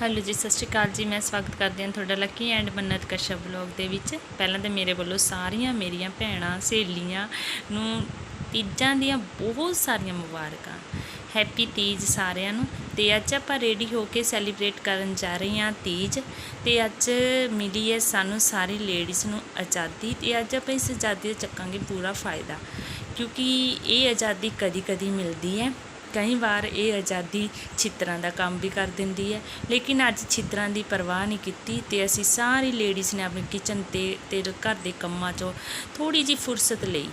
Hello ਜੀ, ਸਤਿ ਸ਼੍ਰੀ ਅਕਾਲ ਜੀ। ਮੈਂ ਸਵਾਗਤ ਕਰਦੀ ਹਾਂ ਤੁਹਾਡਾ ਲੱਕੀ ਐਂਡ ਮੰਨਤ ਕਸ਼ਪ ਵਲੌਗ ਦੇ ਵਿੱਚ। ਪਹਿਲਾਂ ਤਾਂ ਮੇਰੇ ਵੱਲੋਂ ਸਾਰੀਆਂ ਮੇਰੀਆਂ ਭੈਣਾਂ, ਸਹੇਲੀਆਂ ਨੂੰ ਤੀਜਾਂ ਦੀਆਂ ਬਹੁਤ ਸਾਰੀਆਂ ਮੁਬਾਰਕਾਂ। ਹੈਪੀ ਤੀਜ ਸਾਰਿਆਂ ਨੂੰ। ਤੇ ਅੱਜ ਆਪਾਂ ਰੈਡੀ ਹੋ ਕੇ ਸੈਲੀਬ੍ਰੇਟ ਕਰਨ ਜਾ ਰਹੇ ਹਾਂ ਤੀਜ। ਤੇ ਅੱਜ ਮਿਲੀ ਹੈ ਸਾਨੂੰ ਸਾਰੀ ਲੇਡੀਜ਼ ਨੂੰ ਆਜ਼ਾਦੀ। ਤੇ ਅੱਜ ਆਪਾਂ ਇਸ ਆਜ਼ਾਦੀ ਦਾ ਚੱਕਾਂਗੇ ਪੂਰਾ ਫਾਇਦਾ। ਕਿਉਂਕਿ ਇਹ ਆਜ਼ਾਦੀ ਕਦੀ-ਕਦੀ ਮਿਲਦੀ ਹੈ। ਕਈ ਵਾਰ ਇਹ ਆਜ਼ਾਦੀ ਛਿੱਤਰਾਂ ਦਾ ਕੰਮ ਵੀ ਕਰ ਦਿੰਦੀ ਹੈ। ਲੇਕਿਨ ਅੱਜ ਛਿੱਤਰਾਂ ਦੀ ਪਰਵਾਹ ਨਹੀਂ ਕੀਤੀ ਤੇ ਅਸੀਂ ਸਾਰੀ ਲੇਡੀਜ਼ ਨੇ ਆਪਣੀ ਕਿਚਨ ਤੇ ਤੇ ਘਰ ਦੇ ਕੰਮਾਂ 'ਚੋਂ ਥੋੜੀ ਜੀ ਫੁਰਸਤ ਲਈ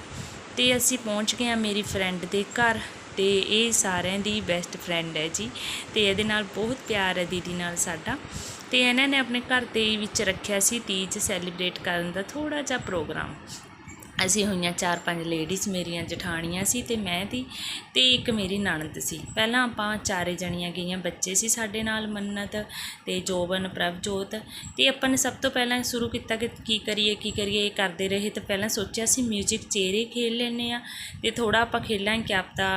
ਤੇ ਅਸੀਂ ਪਹੁੰਚ ਗਏ ਹਾਂ ਮੇਰੀ ਫਰੈਂਡ ਦੇ ਘਰ ਤੇ ਇਹ ਸਾਰਿਆਂ ਦੀ ਬੈਸਟ ਫਰੈਂਡ ਹੈ ਜੀ ਤੇ ਇਹਦੇ ਨਾਲ ਬਹੁਤ ਪਿਆਰ ਹੈ ਦੀਦੀ ਨਾਲ ਸਾਡਾ ਤੇ ਇਹਨਾਂ ਨੇ ਆਪਣੇ ਘਰ ਦੇ ਵਿੱਚ ਰੱਖਿਆ ਸੀ ਤੀਜ ਸੈਲੀਬ੍ਰੇਟ ਕਰਨ ਦਾ ਥੋੜਾ ਜਿਹਾ ਪ੍ਰੋਗਰਾਮ ਅਸੀਂ ਹੋਈਆਂ ਚਾਰ ਪੰਜ ਲੇਡੀਜ਼ ਮੇਰੀਆਂ ਜਠਾਣੀਆਂ ਸੀ ਅਤੇ ਮੈਂ ਤੀ ਅਤੇ ਇੱਕ ਮੇਰੀ ਨਣਦ ਸੀ। ਪਹਿਲਾਂ ਆਪਾਂ ਚਾਰੇ ਜਣੀਆਂ ਗਈਆਂ, ਬੱਚੇ ਸੀ ਸਾਡੇ ਨਾਲ ਮੰਨਤ ਅਤੇ ਜੋਬਨ, ਪ੍ਰਭਜੋਤ ਅਤੇ ਆਪਾਂ ਨੇ ਸਭ ਤੋਂ ਪਹਿਲਾਂ ਸ਼ੁਰੂ ਕੀਤਾ ਕਿ ਕੀ ਕਰੀਏ ਕੀ ਕਰੀਏ, ਇਹ ਕਰਦੇ ਰਹੇ ਤੇ ਪਹਿਲਾਂ ਸੋਚਿਆ ਸੀ ਮਿਊਜ਼ਿਕ ਚੇਰੇ ਖੇਲ ਲੈਂਦੇ ਹਾਂ ਅਤੇ ਥੋੜ੍ਹਾ ਆਪਾਂ ਖੇਲਾਂ ਕਿ ਆਪਦਾ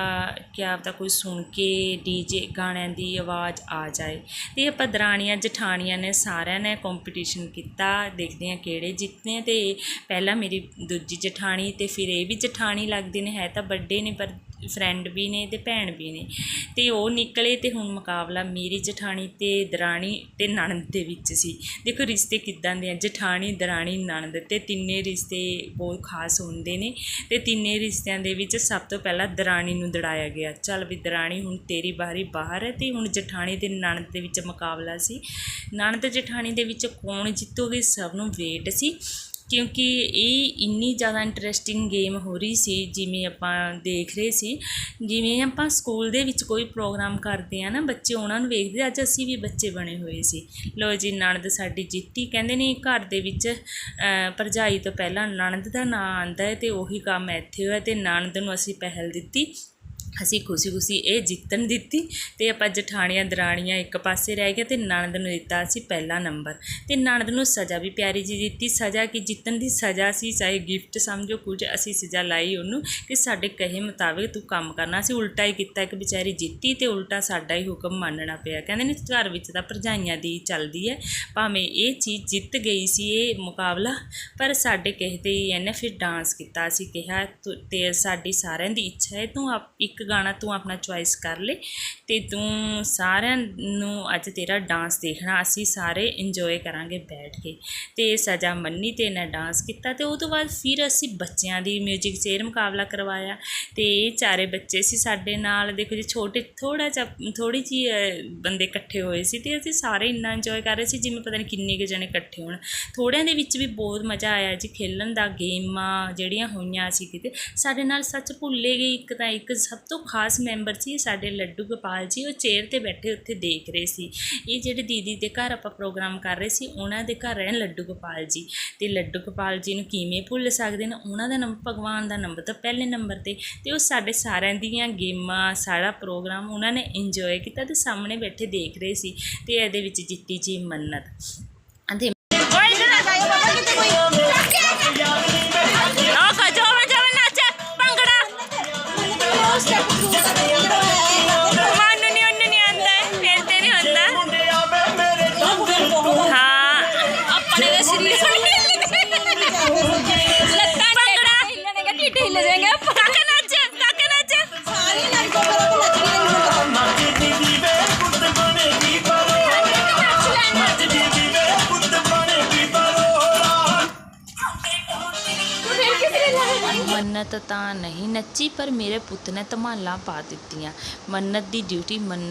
ਕਿ ਆਪਦਾ ਕੋਈ ਸੁਣ ਕੇ ਡੀਜੇ ਗਾਣਿਆਂ ਦੀ ਆਵਾਜ਼ ਆ ਜਾਏ। ਅਤੇ ਆਪਾਂ ਦਰਾਣੀਆਂ, ਜਠਾਣੀਆਂ ਨੇ ਸਾਰਿਆਂ ਨੇ ਕੰਪੀਟੀਸ਼ਨ ਕੀਤਾ, ਦੇਖਦੇ ਹਾਂ ਕਿਹੜੇ ਜਿੱਤਦੇ ਆ ਅਤੇ ਪਹਿਲਾਂ ਮੇਰੀ ਦੂਜੀ ਜਠਾਣੀ ਅਤੇ ਫਿਰ ਇਹ ਵੀ ਜਠਾਣੀ ਲੱਗਦੇ ਨੇ, ਹੈ ਤਾਂ ਵੱਡੇ ਨੇ ਪਰ ਫਰੈਂਡ ਵੀ ਨੇ ਅਤੇ ਭੈਣ ਵੀ ਨੇ। ਅਤੇ ਉਹ ਨਿਕਲੇ ਅਤੇ ਹੁਣ ਮੁਕਾਬਲਾ ਮੇਰੀ ਜਠਾਣੀ ਅਤੇ ਦਰਾਣੀ ਅਤੇ ਨਣਦ ਦੇ ਵਿੱਚ ਸੀ। ਦੇਖੋ ਰਿਸ਼ਤੇ ਕਿੱਦਾਂ ਦੇ ਆ, ਜਠਾਣੀ, ਦਰਾਣੀ, ਨਣਦ ਅਤੇ ਤਿੰਨੇ ਰਿਸ਼ਤੇ ਬਹੁਤ ਖਾਸ ਹੁੰਦੇ ਨੇ ਅਤੇ ਤਿੰਨੇ ਰਿਸ਼ਤਿਆਂ ਦੇ ਵਿੱਚ ਸਭ ਤੋਂ ਪਹਿਲਾਂ ਦਰਾਣੀ ਨੂੰ ਦੜਾਇਆ ਗਿਆ। ਚੱਲ ਵੀ ਦਰਾਣੀ ਹੁਣ ਤੇਰੀ ਬਾਹਰੀ ਬਾਹਰ ਹੈ ਅਤੇ ਹੁਣ ਜਠਾਣੀ ਤੇ ਨਣਦ ਦੇ ਵਿੱਚ ਮੁਕਾਬਲਾ ਸੀ। ਨਣਦ ਜਠਾਣੀ ਦੇ ਵਿੱਚ ਕੌਣ ਜਿੱਤੋਗੇ ਸਭ ਨੂੰ ਵੇਟ ਸੀ। ਕਿਉਂਕਿ ਇਹ ਇੰਨੀ ਜ਼ਿਆਦਾ ਇੰਟਰਸਟਿੰਗ ਗੇਮ ਹੋ ਰਹੀ ਸੀ, ਜਿਵੇਂ ਆਪਾਂ ਦੇਖ ਰਹੇ ਸੀ। ਜਿਵੇਂ ਆਪਾਂ ਸਕੂਲ ਦੇ ਵਿੱਚ ਕੋਈ ਪ੍ਰੋਗਰਾਮ ਕਰਦੇ ਆ ਨਾ, ਬੱਚੇ ਉਹਨਾਂ ਨੂੰ ਵੇਖਦੇ ਅੱਜ ਅਸੀਂ ਵੀ ਬੱਚੇ ਬਣੇ ਹੋਏ ਸੀ। ਲੋ ਜੀ, ਨਣਦ ਸਾਡੀ ਜਿੱਤੀ। ਕਹਿੰਦੇ ਨੇ ਘਰ ਦੇ ਵਿੱਚ ਭਰਜਾਈ ਤੋਂ ਪਹਿਲਾਂ ਨਣਦ ਦਾ ਨਾਂ ਆਂਦਾ ਹੈ ਤੇ ਉਹੀ ਕੰਮ ਇੱਥੇ ਹੋਇਆ ਤੇ ਨਣਦ ਨੂੰ ਅਸੀਂ ਪਹਿਲ ਦਿੱਤੀ। ਅਸੀਂ ਖੁਸ਼ੀ ਖੁਸ਼ੀ ਇਹ ਜਿੱਤਣ ਦਿੱਤੀ ਅਤੇ ਆਪਾਂ ਜਠਾਣੀਆਂ ਦਰਾਣੀਆਂ ਇੱਕ ਪਾਸੇ ਰਹਿ ਗਿਆ ਅਤੇ ਨਣਦ ਨੂੰ ਦਿੱਤਾ ਅਸੀਂ ਪਹਿਲਾ ਨੰਬਰ। ਅਤੇ ਨਣਦ ਨੂੰ ਸਜ਼ਾ ਵੀ ਪਿਆਰੀ ਜੀ ਦਿੱਤੀ। ਸਜ਼ਾ ਕਿ? ਜਿੱਤਣ ਦੀ ਸਜ਼ਾ ਸੀ, ਚਾਹੇ ਗਿਫਟ ਸਮਝੋ ਕੁਝ, ਅਸੀਂ ਸਜ਼ਾ ਲਾਈ ਉਹਨੂੰ ਕਿ ਸਾਡੇ ਕਹੇ ਮੁਤਾਬਿਕ ਤੂੰ ਕੰਮ ਕਰਨਾ। ਸੀ ਉਲਟਾ ਹੀ ਕੀਤਾ, ਇੱਕ ਵਿਚਾਰੀ ਜਿੱਤੀ ਤੇ ਉਲਟਾ ਸਾਡਾ ਹੀ ਹੁਕਮ ਮੰਨਣਾ ਪਿਆ। ਕਹਿੰਦੇ ਨੇ ਘਰ ਵਿੱਚ ਤਾਂ ਭਰਜਾਈਆਂ ਦੀ ਚੱਲਦੀ ਹੈ, ਭਾਵੇਂ ਇਹ ਚੀਜ਼ ਜਿੱਤ ਗਈ ਸੀ ਇਹ ਮੁਕਾਬਲਾ, ਪਰ ਸਾਡੇ ਕਹੇ ਤੇ ਹੀ ਇਹਨੇ ਫਿਰ ਡਾਂਸ ਕੀਤਾ। ਅਸੀਂ ਕਿਹਾ, ਤੂੰ- ਤੇ ਸਾਡੀ ਸਾਰਿਆਂ ਦੀ ਇੱਛਾ ਹੈ, ਤੂੰ ਆਪ ਇੱਕ ਗਾਣਾ ਤੂੰ ਆਪਣਾ ਚੁਆਇਸ ਕਰ ਲੈ ਤੇ ਤੂੰ ਸਾਰਿਆਂ ਨੂੰ ਅੱਜ ਤੇਰਾ ਡਾਂਸ ਦੇਖਣਾ, ਅਸੀਂ ਸਾਰੇ ਇੰਜੋਏ ਕਰਾਂਗੇ ਬੈਠ ਕੇ। ਤੇ ਸਜ਼ਾ ਮੰਨੀ ਤੇ ਇਹਨੇ ਡਾਂਸ ਕੀਤਾ ਤੇ ਉਹ ਤੋਂ ਬਾਅਦ ਫਿਰ ਅਸੀਂ ਬੱਚਿਆਂ ਦੀ 뮤직 ਚੇਅਰ ਮੁਕਾਬਲਾ ਕਰਵਾਇਆ ਤੇ ਇਹ ਚਾਰੇ ਬੱਚੇ ਸੀ ਸਾਡੇ ਨਾਲ। ਦੇਖੋ ਜੀ, ਛੋਟੇ ਥੋੜਾ ਜਿਹਾ ਥੋੜੀ ਜੀ ਬੰਦੇ ਇਕੱਠੇ ਹੋਏ ਸੀ ਤੇ ਅਸੀਂ ਸਾਰੇ ਇੰਨਾ ਇੰਜੋਏ ਕਰ ਰਹੇ ਸੀ ਜਿਵੇਂ ਪਤਾ ਨਹੀਂ ਕਿੰਨੇ ਕੁ ਜਣੇ ਇਕੱਠੇ ਹੋਣ। ਥੋੜਿਆਂ ਦੇ ਵਿੱਚ ਵੀ ਬਹੁਤ ਮਜ਼ਾ ਆਇਆ ਜੀ, ਖੇਲਣ ਦਾ ਗੇਮਾਂ ਜਿਹੜੀਆਂ ਹੋਈਆਂ ਸੀ ਕਿਤੇ। ਸਾਡੇ ਨਾਲ ਸੱਚ ਭੁੱਲੇ ਗਈ ਇੱਕ ਤਾਂ ਇੱਕ ਸਭ ਤੋਂ ਖਾਸ ਮੈਂਬਰ ਸੀ ਸਾਡੇ ਲੱਡੂ ਗੋਪਾਲ ਜੀ, ਉਹ ਚੇਅਰ ਤੇ ਬੈਠੇ ਉੱਥੇ ਦੇਖ ਰਹੇ ਸੀ। ਇਹ ਜਿਹੜੇ ਦੀਦੀ ਦੇ ਘਰ ਆਪਾਂ ਪ੍ਰੋਗਰਾਮ ਕਰ ਰਹੇ ਸੀ, ਉਹਨਾਂ ਦੇ ਘਰ ਰਹਿਣ ਲੱਡੂ ਗੋਪਾਲ ਜੀ। ਤੇ ਲੱਡੂ ਗੋਪਾਲ ਜੀ ਨੂੰ ਕਿਵੇਂ ਭੁੱਲ ਸਕਦੇ ਨੇ? ਉਹਨਾਂ ਦਾ ਨੰਬਰ ਭਗਵਾਨ ਦਾ ਨੰਬਰ ਤਾਂ ਪਹਿਲੇ ਨੰਬਰ ਤੇ। ਤੇ ਉਹ ਸਾਡੇ ਸਾਰਿਆਂ ਦੀਆਂ ਗੇਮਾਂ, ਸਾਰਾ ਪ੍ਰੋਗਰਾਮ ਉਹਨਾਂ ਨੇ ਇੰਜੋਏ ਕੀਤਾ ਤੇ ਸਾਹਮਣੇ ਬੈਠੇ ਦੇਖ ਰਹੇ ਸੀ। ਤੇ ਇਹਦੇ ਵਿੱਚ ਜਿੱਤੀ ਜੀ ਮੰਨਤ। ਅਤੇ ਮੰਨਤ ਤਾਂ ਨਹੀਂ ਨੱਚੀ, ਪਰ ਮੇਰੇ ਪੁੱਤ ਨੇ ਧਮਾਲਾਂ ਪਾ ਦਿੱਤੀਆਂ। ਮੰਨਤ ਦੀ ਡਿਊਟੀ ਮਨ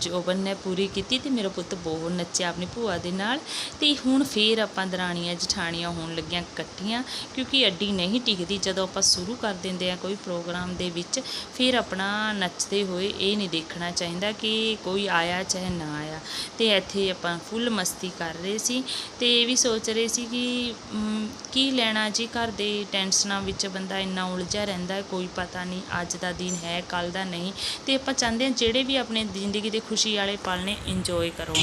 ਜੋਬਨ ਨੇ ਪੂਰੀ ਕੀਤੀ ਤੇ ਮੇਰਾ ਪੁੱਤ ਬਹੁਤ ਨੱਚਿਆ ਆਪਣੀ ਭੂਆ ਦੇ ਨਾਲ। ਤੇ ਹੁਣ ਫੇਰ ਆਪਾਂ ਦਰਾਣੀਆਂ, ਜਠਾਣੀਆਂ ਹੋਣ ਲੱਗੀਆਂ ਇਕੱਠੀਆਂ, ਕਿਉਂਕਿ ਅੱਡੀ ਨਹੀਂ ਟਿਕਦੀ। ਜਦੋਂ ਆਪਾਂ ਸ਼ੁਰੂ ਕਰ ਦਿੰਦੇ ਆ ਕੋਈ ਪ੍ਰੋਗਰਾਮ ਦੇ ਵਿੱਚ, ਫਿਰ ਆਪਣਾ ਨੱਚਦੇ ਹੋਏ ਇਹ ਨਹੀਂ ਦੇਖਣਾ ਚਾਹੀਦਾ ਕਿ ਕੋਈ ਆਇਆ ਚਾਹੇ ਨਾ ਆਇਆ। ਤੇ ਇੱਥੇ ਆਪਾਂ ਫੁੱਲ ਮਸਤੀ ਕਰ ਰਹੇ ਸੀ ਤੇ ਇਹ ਵੀ ਸੋਚ ਰਹੇ ਸੀ ਕਿ ਕੀ ਲੈਣਾ ਜੀ? ਘਰ ਦੇ ਟੈਨਸ਼ਨਾਂ ਵਿੱਚ ਬੰਦਾ ਇੰਨਾ ਉਲਝਿਆ ਰਹਿੰਦਾ ਕੋਈ ਪਤਾ ਨਹੀਂ ਅੱਜ ਦਾ ਦਿਨ ਹੈ ਕੱਲ ਦਾ ਨਹੀਂ। ਤੇ ਆਪਾਂ ਚਾਹੁੰਦੇ ਹਾਂ ਜਿਹੜੇ ਵੀ ਆਪਣੇ ਜ਼ਿੰਦਗੀ ਦੇ ਖੁਸ਼ੀ ਵਾਲੇ ਪਲ ਨੇ ਇੰਜੋਏ ਕਰੋ।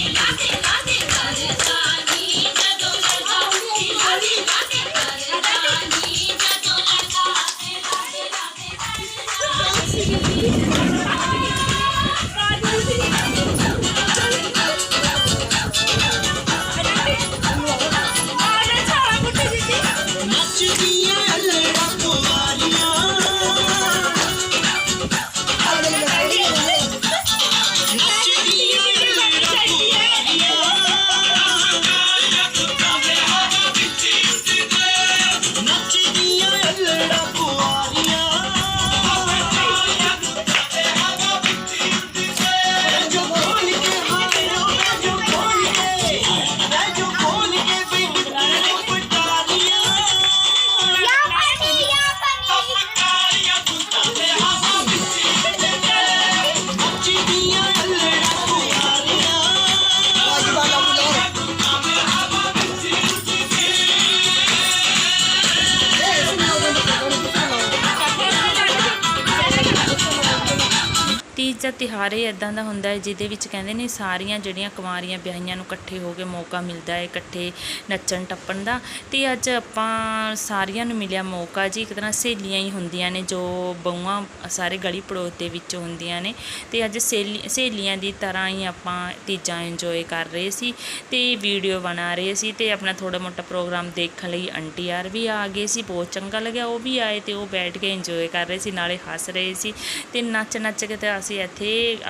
ਤਿਉਹਾਰ ਹੀ ਇਦਾਂ ਦਾ ਹੁੰਦਾ ਹੈ, ਜਿਹਦੇ ਵਿੱਚ ਕਹਿੰਦੇ ਨੇ ਸਾਰੀਆਂ ਜਿਹੜੀਆਂ ਕੁਮਾਰੀਆਂ ਵਿਆਹੀਆਂ ਨੂੰ ਇਕੱਠੇ ਹੋ ਕੇ ਮੌਕਾ ਮਿਲਦਾ ਹੈ, ਇਕੱਠੇ ਨੱਚਣ ਟੱਪਣ ਦਾ। ਤੇ ਅੱਜ ਆਪਾਂ ਸਾਰੀਆਂ ਨੂੰ ਮਿਲਿਆ ਮੌਕਾ ਜੀ, ਇੱਕ ਤਰ੍ਹਾਂ ਸਹੇਲੀਆਂ ਹੀ ਹੁੰਦੀਆਂ ਨੇ, ਜੋ ਬਹੂਆਂ ਸਾਰੇ ਗਲੀ ਪੜੋਸ ਦੇ ਵਿੱਚ ਹੁੰਦੀਆਂ ਨੇ। ਤੇ ਅੱਜ ਸਹੇਲੀ- ਸਹੇਲੀਆਂ ਦੀ ਤਰ੍ਹਾਂ ਹੀ ਆਪਾਂ ਤੀਜਾਂ ਇੰਜੋਏ ਕਰ ਰਹੇ ਸੀ ਤੇ ਵੀਡੀਓ ਬਣਾ ਰਹੇ ਸੀ ਤੇ ਆਪਣਾ ਥੋੜਾ ਮੋਟਾ ਪ੍ਰੋਗਰਾਮ ਦੇਖਣ ਲਈ ਆਂਟੀ ਯਾਰ ਵੀ ਆ ਗਏ ਸੀ, ਬਹੁਤ ਚੰਗਾ ਲੱਗਿਆ। ਉਹ ਵੀ ਆਏ ਤੇ ਉਹ ਬੈਠ ਕੇ ਇੰਜੋਏ ਕਰ ਰਹੇ ਸੀ, ਨਾਲੇ ਹੱਸ ਰਹੇ ਸੀ। ਤੇ ਨੱਚ ਨੱਚ ਕੇ ਤੇ ਅਸੀਂ ਇੱਥੇ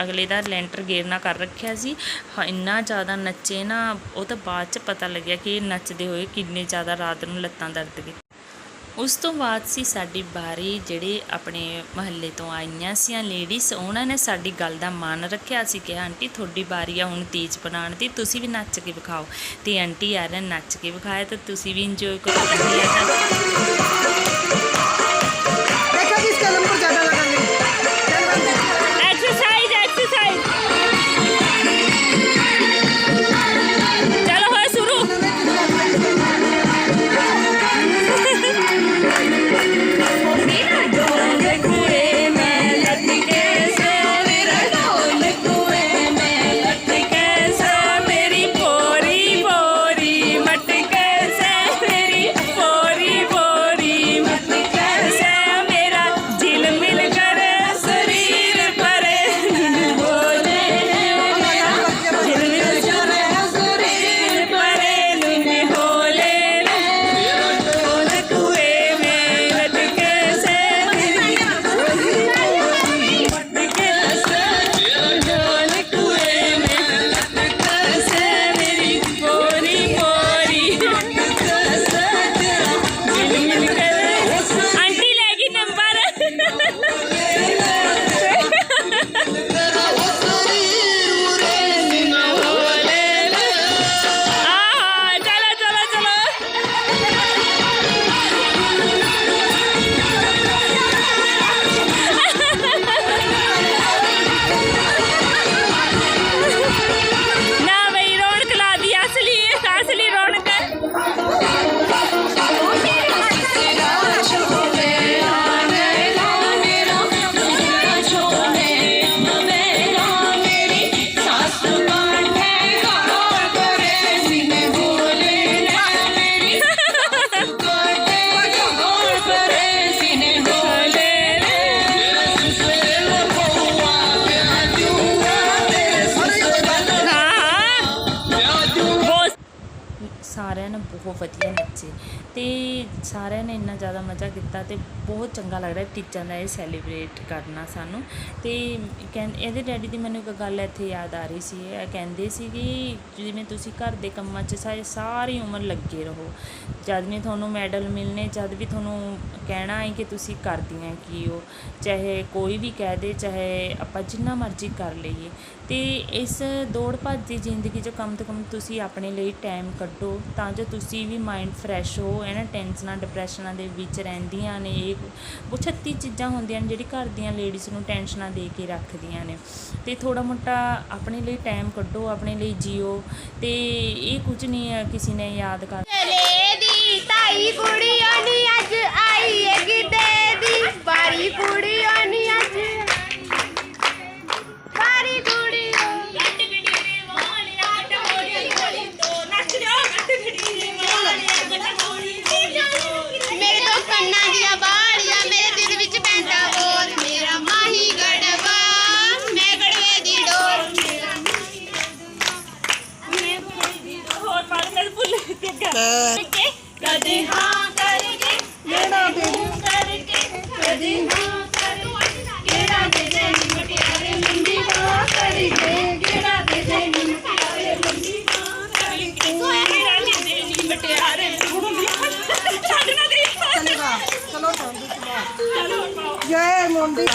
ਅਗਲੇ ਦਾ ਲੈਂਟਰ ਗੇਰਨਾ ਕਰ ਰੱਖਿਆ ਸੀ। ਇੰਨਾ ਜ਼ਿਆਦਾ ਨੱਚੇ ਨਾ, ਉਹ ਤਾਂ ਬਾਅਦ ਚ ਪਤਾ ਲੱਗਿਆ ਕਿ ਇਹ ਨੱਚਦੇ ਹੋਏ ਕਿੰਨੇ ਜ਼ਿਆਦਾ ਰਾਤ ਨੂੰ ਲੱਤਾਂ ਦਰਦ ਗਈ ਉਸ ਤੋਂ ਬਾਅਦ ਸੀ ਸਾਡੀ ਬਾਰੀ ਜਿਹੜੇ ਆਪਣੇ ਮਹੱਲੇ ਤੋਂ ਆਈਆਂ ਸੀਆਂ ਲੇਡੀਜ਼ ਉਹਨਾਂ ਨੇ ਸਾਡੀ ਗੱਲ ਦਾ ਮਾਨ ਰੱਖਿਆ ਸੀ ਕਿ ਆਂਟੀ, ਤੁਹਾਡੀ ਬਾਰੀ ਆ ਹੁਣ ਤੇਜ਼ ਬਣਾਉਣ ਦੀ, ਤੁਸੀਂ ਵੀ ਨੱਚ ਕੇ ਵਿਖਾਓ। ਤੇ ਆਂਟੀ ਯਾਰ ਨੱਚ ਕੇ ਵਿਖਾਇਆ, ਤਾਂ ਤੁਸੀਂ ਵੀ ਇੰਜੋਏ ਕਰੋ। ਬਹੁਤ ਵਧੀਆ ਨੱਚੇ। ਅਤੇ ਸਾਰਿਆਂ ਨੇ ਇੰਨਾ ਜ਼ਿਆਦਾ ਮਜ਼ਾ ਕੀਤਾ ਅਤੇ ਬਹੁਤ ਚੰਗਾ ਲੱਗਦਾ ਰਿਹਾ ਦਾ ਇਹ ਸੈਲੀਬ੍ਰੇਟ ਕਰਨਾ ਸਾਨੂੰ। ਅਤੇ ਕਹਿੰ, ਇਹਦੇ ਡੈਡੀ ਦੀ ਮੈਨੂੰ ਇੱਕ ਗੱਲ ਇੱਥੇ ਯਾਦ ਆ ਰਹੀ ਸੀ। ਇਹ ਕਹਿੰਦੇ ਸੀ ਕਿ ਜਿਵੇਂ ਤੁਸੀਂ ਘਰ ਦੇ ਕੰਮਾਂ 'ਚ ਸਾਰੇ ਸਾਰੀ ਉਮਰ ਲੱਗੇ ਰਹੋ। ਜਦ ਵੀ ਤੁਹਾਨੂੰ ਮੈਡਲ ਮਿਲਨੇ ਜਦ ਵੀ ਤੁਹਾਨੂੰ ਕਹਿਣਾ ਹੈ ਕਿ ਤੁਸੀਂ ਕਰਦੀਆਂ ਕੀ ਹੋ, ਚਾਹੇ ਕੋਈ ਵੀ ਕਹਿ ਦੇ, ਚਾਹੇ ਆਪਾਂ ਜਿੰਨਾ ਮਰਜ਼ੀ ਕਰ ਲਈਏ। ਤੇ ਇਸ ਦੌੜ ਭੱਜ ਦੀ ਜ਼ਿੰਦਗੀ 'ਚ ਕਮ ਤੋਂ ਕਮ ਤੁਸੀਂ ਆਪਣੇ ਲਈ ਟਾਈਮ ਕੱਢੋ, ਤਾਂ ਜੋ ਤੁਸੀਂ ਵੀ ਮਾਈਂਡ ਫਰੈਸ਼ ਹੋ, ਇਹਨਾਂ ਟੈਨਸ਼ਨਾਂ ਡਿਪਰੈਸ਼ਨਾਂ ਦੇ ਵਿੱਚ ਰਹਿੰਦੀਆਂ ਨੇ, ਇਹ ਬਹੁਤ ਛੱਤੀ ਚੀਜ਼ਾਂ ਹੁੰਦੀਆਂ ਨੇ ਜਿਹੜੀ ਘਰ ਦੀਆਂ ਲੇਡੀਜ਼ ਨੂੰ ਟੈਨਸ਼ਨਾਂ ਦੇ ਕੇ ਰੱਖਦੀਆਂ ਨੇ। ਤੇ ਥੋੜਾ ਮੋਟਾ ਆਪਣੇ ਲਈ ਟਾਈਮ ਕੱਢੋ, ਆਪਣੇ ਲਈ ਜੀਓ, ਤੇ ਇਹ ਕੁਝ ਨਹੀਂ ਹੈ, ਕਿਸੇ ਨੇ ਯਾਦ ਕਰ ਚਲੇ ਦੀ ਤਾਈ ਕੁੜੀਆਂ ਨੀ ਨਾਲ ਭੁੱਲ ਕੇ ਕਦੇ ਹਾਂ ਕਰਕੇ ਕਿਹੜਾ ਦੇ ਕਰਕੇ ਕਦੇ ਹਾਂ ਕਰਕੇ। ਕਿਹੜਾ ਦੇ ਜੇ ਮਟਿਆਰੇ ਮੁੰਡੀ ਵਾਲਾ ਕਰਕੇ? ਕਿਹੜਾ ਦੇ ਜੇ ਮਟਿਆਰੇ ਮੁੰਡੀ ਵਾਲਾ ਕਰਕੇ? ਕਿਹੜਾ ਦੇ ਜੇ ਮਟਿਆਰੇ ਮੁੰਡੀ ਛੱਡ ਨਾ ਦੇ ਚਲੋ ਚਲੋ ਮੁੰਡੀ ਜੈ ਮੁੰਡੀ।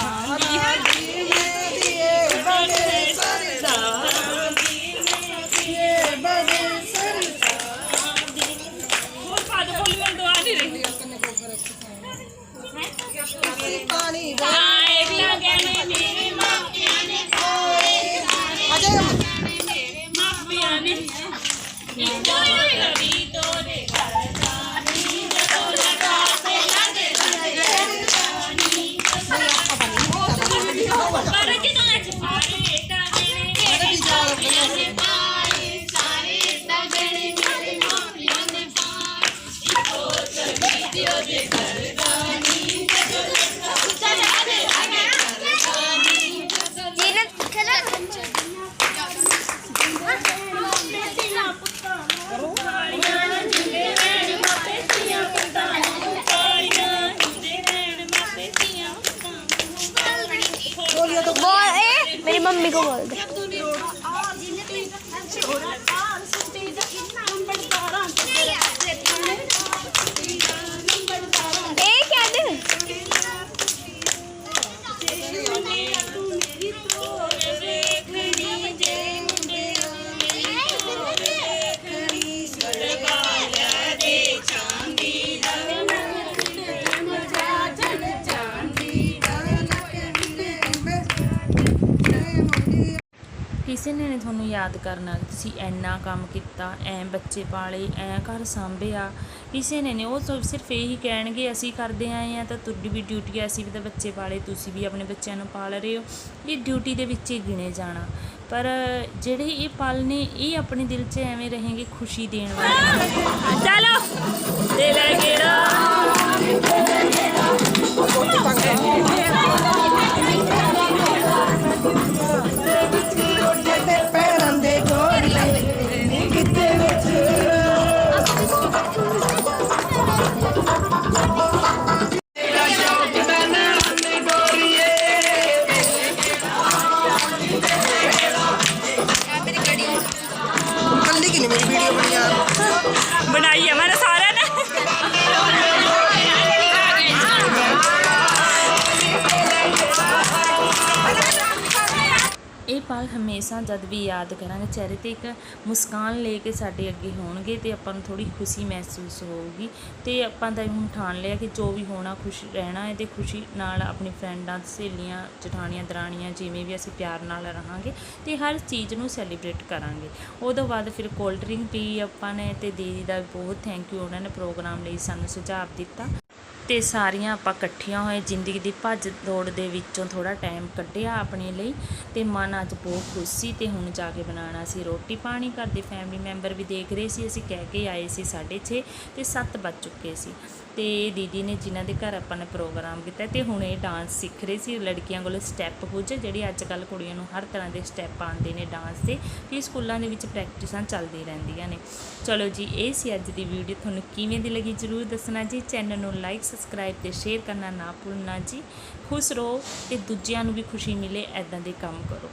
ਮੰਮੀ ਕੋ ਬੋਲ ਦੇ ਕਿਸੇ ਨੇ ਨਹੀਂ ਤੁਹਾਨੂੰ ਯਾਦ ਕਰਨਾ ਤੁਸੀਂ ਇੰਨਾ ਕੰਮ ਕੀਤਾ, ਐ ਬੱਚੇ ਪਾਲੇ, ਐ ਘਰ ਸੰਭਿਆ। ਕਿਸੇ ਨੇ ਨਹੀਂ ਉਹ ਸਿਰਫ ਇਹੀ ਕਹਿਣਗੇ, ਅਸੀਂ ਕਰਦੇ ਆਏ ਆ ਤਾਂ ਤੁਹਾਡੀ ਵੀ ਡਿਊਟੀ ਆ ਅਸੀਂ ਵੀ ਤਾਂ ਬੱਚੇ ਪਾਲੇ, ਤੁਸੀਂ ਵੀ ਆਪਣੇ ਬੱਚਿਆਂ ਨੂੰ ਪਾਲ ਰਹੇ ਹੋ। ਇਹ ਡਿਊਟੀ ਦੇ ਵਿੱਚ ਹੀ ਗਿਣੇ ਜਾਣਾ। ਪਰ ਜਿਹੜੇ ਇਹ ਪਲ ਨੇ, ਇਹ ਆਪਣੇ ਦਿਲ 'ਚ ਐਵੇਂ ਰਹੇਗੇ ਖੁਸ਼ੀ ਦੇਣ ਵਾਲੇ। ਚਲੋ ਦੇ ਲੈ ਗੇੜਾ ਪਲ ਜਦ ਵੀ ਯਾਦ ਕਰਾਂਗੇ, ਚਿਹਰੇ ਤੇ ਇੱਕ ਮੁਸਕਾਨ ਲੈ ਕੇ ਸਾਡੇ ਅੱਗੇ ਹੋਣਗੇ ਤੇ ਆਪਾਂ ਨੂੰ ਥੋੜੀ ਖੁਸ਼ੀ ਮਹਿਸੂਸ ਹੋਊਗੀ ਤੇ ਆਪਾਂ ਤਾਂ ਹੁਣ ਠਾਣ ਲਿਆ ਕਿ ਜੋ ਵੀ ਹੋਣਾ, ਖੁਸ਼ ਰਹਿਣਾ ਹੈ ਤੇ ਖੁਸ਼ੀ ਨਾਲ ਆਪਣੀ ਫਰੈਂਡਾਂ, ਸਹੇਲੀਆਂ, ਜਠਾਣੀਆਂ, ਦਰਾਣੀਆਂ ਜਿਵੇਂ ਵੀ ਅਸੀਂ ਪਿਆਰ ਨਾਲ ਰਹਾਂਗੇ ਤੇ ਹਰ ਚੀਜ਼ ਨੂੰ ਸੈਲੀਬ੍ਰੇਟ ਕਰਾਂਗੇ। ਉਹਦੋਂ ਬਾਅਦ ਫਿਰ ਕੋਲਡ ਡਰਿੰਕ ਪੀ ਆਪਾਂ ਨੇ ਤੇ ਦੀਦੀ ਦਾ ਬਹੁਤ ਥੈਂਕ ਯੂ ਉਹਨਾਂ ਨੇ ਪ੍ਰੋਗਰਾਮ ਲਈ ਸਾਨੂੰ ਸੁਝਾਅ ਦਿੱਤਾ। ਤੇ ਸਾਰੀਆਂ ਆਪਾਂ ਇਕੱਠੀਆਂ ਹੋਏ, ਜ਼ਿੰਦਗੀ ਦੀ ਭੱਜ ਦੌੜ ਦੇ ਵਿੱਚੋਂ ਥੋੜਾ ਟਾਈਮ ਕੱਢਿਆ ਆਪਣੇ ਲਈ ਤੇ ਮਨ ਅੱਜ ਬਹੁਤ ਖੁਸ਼ ਸੀ ਤੇ ਹੁਣ ਜਾ ਕੇ ਬਣਾਉਣਾ ਸੀ ਰੋਟੀ ਪਾਣੀ। ਘਰ ਦੇ ਫੈਮਿਲੀ ਮੈਂਬਰ ਵੀ ਦੇਖ ਰਹੇ ਸੀ, ਅਸੀਂ ਕਹਿ ਕੇ ਆਏ ਸੀ 6:30 ਤੇ 7 ਵੱਜ ਚੁੱਕੇ ਸੀ। ਤੇ ਦੀਦੀ ਨੇ ਜਿਨ੍ਹਾਂ ਦੇ ਘਰ ਆਪਾਂ ਨੇ ਪ੍ਰੋਗਰਾਮ ਕੀਤਾ ਤੇ ਹੁਣ ਇਹ ਡਾਂਸ ਸਿੱਖ ਰਹੇ ਸੀ, ਲੜਕੀਆਂ ਕੋਲ ਸਟੈਪ ਕੁਝ ਜਿਹੜੇ ਅੱਜ ਕੱਲ ਕੁੜੀਆਂ ਨੂੰ ਹਰ ਤਰ੍ਹਾਂ ਦੇ ਸਟੈਪ ਆਉਂਦੇ ਨੇ ਡਾਂਸ ਦੇ, ਤੇ ਸਕੂਲਾਂ ਦੇ ਵਿੱਚ ਪ੍ਰੈਕਟਿਸਾਂ ਚੱਲਦੀ ਰਹਿੰਦੀਆਂ ਨੇ। ਚਲੋ ਜੀ, ਇਹ ਸੀ ਅੱਜ ਦੀ ਵੀਡੀਓ ਤੁਹਾਨੂੰ ਕਿਵੇਂ ਦੀ ਲੱਗੀ ਜਰੂਰ ਦੱਸਣਾ ਜੀ। ਚੈਨਲ ਨੂੰ ਲਾਈਕ ਸਬਸਕ੍ਰਾਈਬ ਤੇ ਸ਼ੇਅਰ ਕਰਨਾ ਨਾ ਭੁੱਲਣਾ ਜੀ। ਖੁਸ਼ ਰਹੋ ਤੇ ਦੂਜਿਆਂ ਨੂੰ ਵੀ ਖੁਸ਼ੀ ਮਿਲੇ ਐਦਾਂ ਦੇ ਕੰਮ ਕਰੋ।